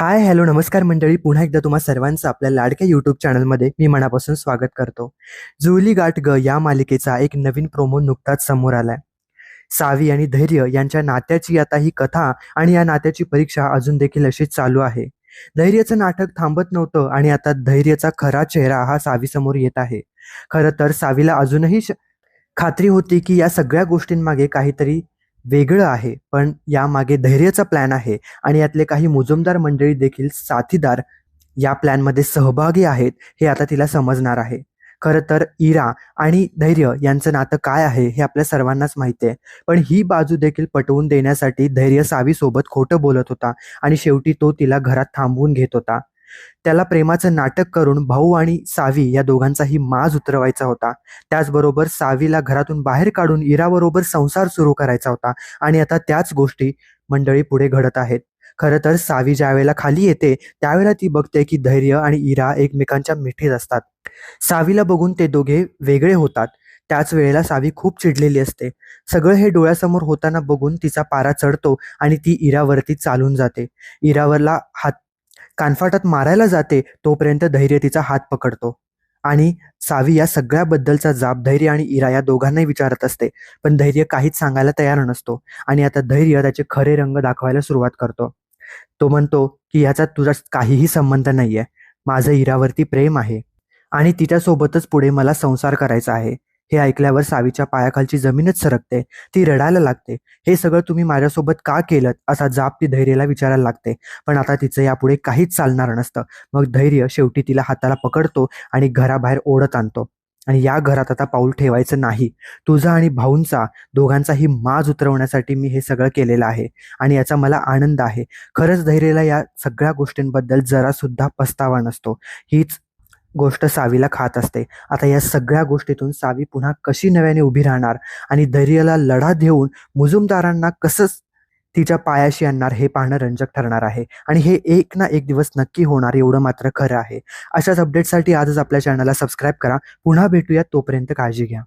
Hi hello नमस्कार मंडळी. पुन्हा एकदा तुम्हा सर्वांचं आपल्या लाडक्या यूट्यूब चॅनलमध्ये मी मनापासून स्वागत करतो. जुळली गाठ ग या मालिकेचा एक नवीन प्रोमो नुकताच समोर आलाय. सावी आणि धैर्य यांच्या नात्याची आता ही कथा आणि या नात्याची परीक्षा अजून देखील अशीच चालू आहे. धैर्याचं नाटक थांबत नव्हतं आणि आता धैर्याचा खरा चेहरा हा सावीसमोर येत आहे. खरं तर सावीला अजूनही श- खात्री होती की या सगळ्या गोष्टींमागे काहीतरी वेगळं आहे पण यामागे धैर्याचा प्लॅन आहे आणि यातले काही मुजुमदार मंडळी देखील साथीदार या प्लॅनमध्ये सहभागी आहेत हे आता तिला समजणार आहे. खरं तर इरा आणि धैर्य यांचं नातं काय आहे हे आपल्या सर्वांनाच माहिती आहे. पण ही बाजू देखील पटवून देण्यासाठी धैर्य सावीसोबत खोटं बोलत होता आणि शेवटी तो तिला घरात थांबवून घेत होता. त्याला प्रेमाचं नाटक करून भाऊ आणि सावी या दोघांचाही माज उतरवायचा होता. त्याचबरोबर सावीला घरातून बाहेर काढून इराबरोबर संसार सुरू करायचा होता. आणि आता त्याच गोष्टी मंडळी पुढे घडत आहेत. खरं तर सावी ज्यावेळेला खाली येते त्यावेळेला ती बघते की धैर्य आणि इरा एकमेकांच्या मिठीत असतात. सावीला बघून ते दोघे वेगळे होतात. त्याच वेळेला सावी खूप चिडलेली असते. सगळं हे डोळ्यासमोर होताना बघून तिचा पारा चढतो आणि ती इरावरती चालून जाते. इरावरला हात कानफाटात मारायला जाते तोपर्यंत धैर्य तिचा हात पकडतो. आणि सावी या सगळ्याबद्दलचा जाब धैर्य आणि इरा या दोघांनाही विचारत असते. पण धैर्य काहीच सांगायला तयार नसतो आणि आता धैर्य त्याचे खरे रंग दाखवायला सुरुवात करतो. तो म्हणतो की याचा तुझा काहीही संबंध नाहीये. माझं इरावरती प्रेम आहे. आणि तिच्यासोबतच पुढे मला संसार करायचा आहे. हे ऐकल्यावर सावीच्या पायाखालची जमीनच सरकते. ती रडायला लागते. हे सगळं तुम्ही माझ्यासोबत का केलं असा जाप ती धैर्याला विचारायला लागते. पण आता तिचं यापुढे काहीच चालणार नसतं. मग धैर्य शेवटी तिला हाताला पकडतो आणि घराबाहेर ओढत आणतो. आणि या घरात आता पाऊल ठेवायचं नाही. तुझा आणि भाऊंचा दोघांचाही माज उतरवण्यासाठी मी हे सगळं केलेलं आहे. आणि याचा मला आनंद आहे. खरंच धैर्याला या सगळ्या गोष्टींबद्दल जरा सुद्धा पस्तावा नसतो. हीच गोष्ट सावीला खात असते. आता या सगळ्या गोष्टीतून सावी पुन्हा कशी नव्याने उभी राहणार आणि धैर्याला लढा देऊन मुजुमदारांना कसं तिच्या पायाशी आणणार हे पाहणं रंजक ठरणार आहे. आणि हे एक ना एक दिवस नक्की होणार एवढं मात्र खरं आहे. अशाच अपडेटसाठी आजच आपल्या चॅनलला सबस्क्राईब करा. पुन्हा भेटूया तोपर्यंत काळजी घ्या.